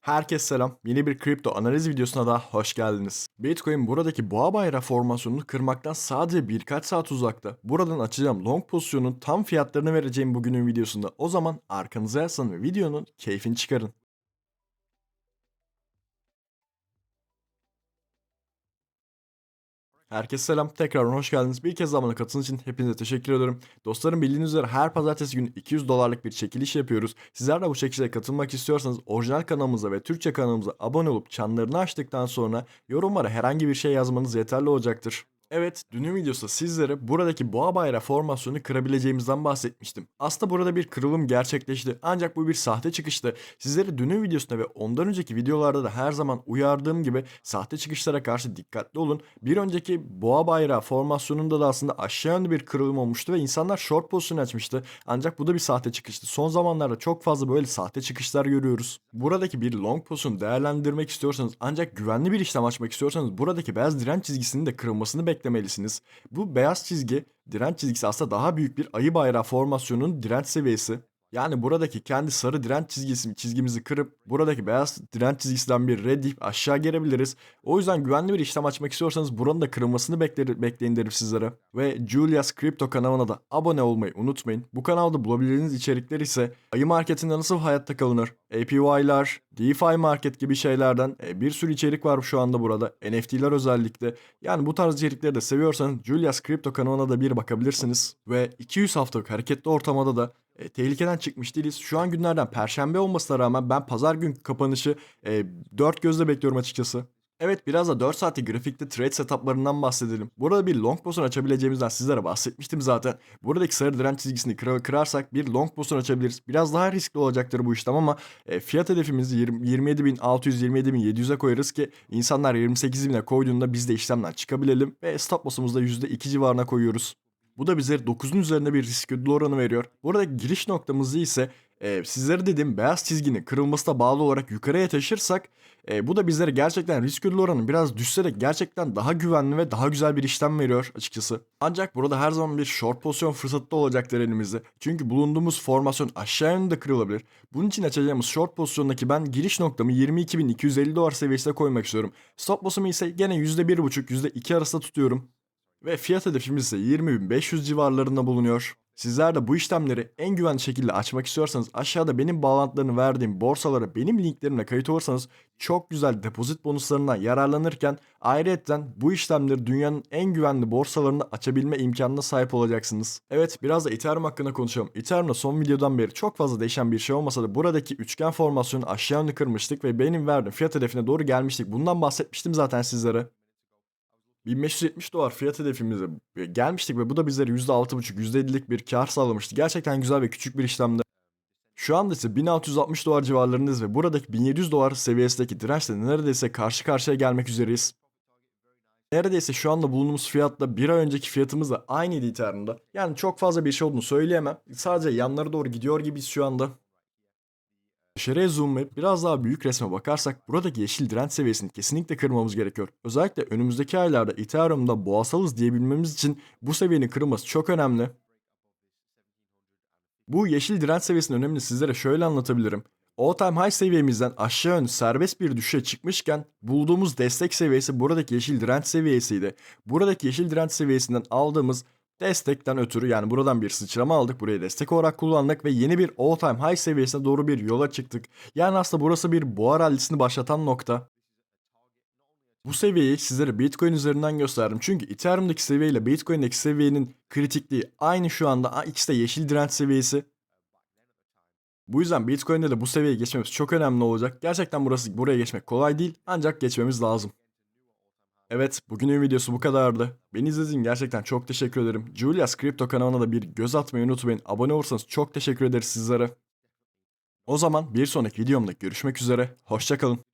Herkese selam. Yeni bir kripto analiz videosuna da hoş geldiniz. Bitcoin buradaki boğa bayrağı formasyonunu kırmaktan sadece birkaç saat uzakta. Buradan açacağım long pozisyonun tam fiyatlarını vereceğim bugünün videosunda. O zaman arkanıza yaslanın ve videonun keyfini çıkarın. Herkese selam. Tekrardan hoş geldiniz. Bir kez daha bana katıldığınız için hepinize teşekkür ederim. Dostlarım bildiğiniz üzere her pazartesi günü 200 dolarlık bir çekiliş yapıyoruz. Sizler de bu çekilişe katılmak istiyorsanız orijinal kanalımıza ve Türkçe kanalımıza abone olup çanlarını açtıktan sonra yorumlara herhangi bir şey yazmanız yeterli olacaktır. Evet, dünün videosu sizlere buradaki boğa bayrağı formasyonu kırabileceğimizden bahsetmiştim. Aslında burada bir kırılım gerçekleşti ancak bu bir sahte çıkıştı. Sizleri dünün videosunda ve ondan önceki videolarda da her zaman uyardığım gibi sahte çıkışlara karşı dikkatli olun. Bir önceki boğa bayrağı formasyonunda da aslında aşağı yönlü bir kırılım olmuştu ve insanlar short pozisyon açmıştı. Ancak bu da bir sahte çıkıştı. Son zamanlarda çok fazla böyle sahte çıkışlar görüyoruz. Buradaki bir long pozisyonu değerlendirmek istiyorsanız ancak güvenli bir işlem açmak istiyorsanız buradaki beyaz direnç çizgisinin de kırılmasını beklemelisiniz. Bu beyaz çizgi direnç çizgisi aslında daha büyük bir ayı bayrağı formasyonunun direnç seviyesi. Yani buradaki kendi sarı direnç çizgisi, çizgimizi kırıp buradaki beyaz direnç çizgisinden bir reddip aşağı gelebiliriz. O yüzden güvenli bir işlem açmak istiyorsanız buranın da kırılmasını bekler, bekleyin derim sizlere. Ve Julius Crypto kanalına da abone olmayı unutmayın. Bu kanalda bulabileceğiniz içerikler ise ayı marketinde nasıl hayatta kalınır, APY'lar, DeFi market gibi şeylerden e, bir sürü içerik var şu anda burada. NFT'ler özellikle. Yani bu tarz içerikleri de seviyorsanız Julius Crypto kanalına da bir bakabilirsiniz. Ve 200 haftalık hareketli ortamada da e, tehlikeden çıkmış değiliz. Şu an günlerden perşembe olmasına rağmen ben pazar gün kapanışı e, dört gözle bekliyorum açıkçası. Evet biraz da 4 saatlik grafikte trade setuplarından bahsedelim. Burada bir long pozisyon açabileceğimizden sizlere bahsetmiştim zaten. Buradaki sarı direnç çizgisini kıra- kırarsak bir long pozisyon açabiliriz. Biraz daha riskli olacaktır bu işlem ama e, fiyat hedefimizi 20 27.600-27.700'e koyarız ki insanlar 28.000'e koyduğunda biz de işlemden çıkabilelim ve stop loss'umuzu da %2 civarına koyuyoruz. Bu da bize 9'un üzerinde bir risk ödül oranı veriyor. Burada giriş noktamızı ise e, sizlere dediğim beyaz çizginin kırılmasına bağlı olarak yukarıya taşırsak e, bu da bizlere gerçekten risk ödül oranı biraz düşse de gerçekten daha güvenli ve daha güzel bir işlem veriyor açıkçası. Ancak burada her zaman bir short pozisyon fırsatı da olacaktır elimizde. Çünkü bulunduğumuz formasyon aşağı yönde kırılabilir. Bunun için açacağımız short pozisyondaki ben giriş noktamı 22.250 dolar seviyesine koymak istiyorum. Stop loss'umu ise gene %1.5 %2 arasında tutuyorum. Ve fiyat hedefimiz ise 20.500 civarlarında bulunuyor. Sizler de bu işlemleri en güvenli şekilde açmak istiyorsanız aşağıda benim bağlantılarını verdiğim borsalara benim linklerimle kayıt olursanız çok güzel depozit bonuslarından yararlanırken ayrıca bu işlemleri dünyanın en güvenli borsalarında açabilme imkanına sahip olacaksınız. Evet biraz da Ethereum hakkında konuşalım. Ethereum'da son videodan beri çok fazla değişen bir şey olmasa da buradaki üçgen formasyonu aşağı yönlü kırmıştık ve benim verdiğim fiyat hedefine doğru gelmiştik. Bundan bahsetmiştim zaten sizlere. 1570 dolar fiyat hedefimize gelmiştik ve bu da bizlere %6,5 %7'lik bir kar sağlamıştı. Gerçekten güzel ve küçük bir işlemdi. Şu anda ise 1660 dolar civarlarındayız ve buradaki 1700 dolar seviyesindeki dirençle neredeyse karşı karşıya gelmek üzereyiz. Neredeyse şu anda bulunduğumuz fiyatla bir ay önceki fiyatımızla aynıydı Ethereum'da. Yani çok fazla bir şey olduğunu söyleyemem. Sadece yanlara doğru gidiyor gibiyiz şu anda. Dışarıya zoomlayıp biraz daha büyük resme bakarsak buradaki yeşil direnç seviyesini kesinlikle kırmamız gerekiyor. Özellikle önümüzdeki aylarda Ethereum'da boğasalız diyebilmemiz için bu seviyenin kırılması çok önemli. Bu yeşil direnç seviyesinin önemini sizlere şöyle anlatabilirim. All time high seviyemizden aşağı yönlü serbest bir düşüşe çıkmışken bulduğumuz destek seviyesi buradaki yeşil direnç seviyesiydi. Buradaki yeşil direnç seviyesinden aldığımız destekten ötürü yani buradan bir sıçrama aldık. Burayı destek olarak kullandık ve yeni bir all time high seviyesine doğru bir yola çıktık. Yani aslında burası bir boğa rallisini başlatan nokta. Bu seviyeyi sizlere Bitcoin üzerinden gösterdim. Çünkü Ethereum'daki seviye ile Bitcoin'deki seviyenin kritikliği aynı şu anda. İkisi de yeşil direnç seviyesi. Bu yüzden Bitcoin'de de bu seviyeye geçmemiz çok önemli olacak. Gerçekten burası buraya geçmek kolay değil ancak geçmemiz lazım. Evet, bugünün videosu bu kadardı. Beni izlediğiniz gerçekten çok teşekkür ederim. Julius Crypto kanalına da bir göz atmayı unutmayın. Abone olursanız çok teşekkür ederiz sizlere. O zaman bir sonraki videomda görüşmek üzere. Hoşçakalın.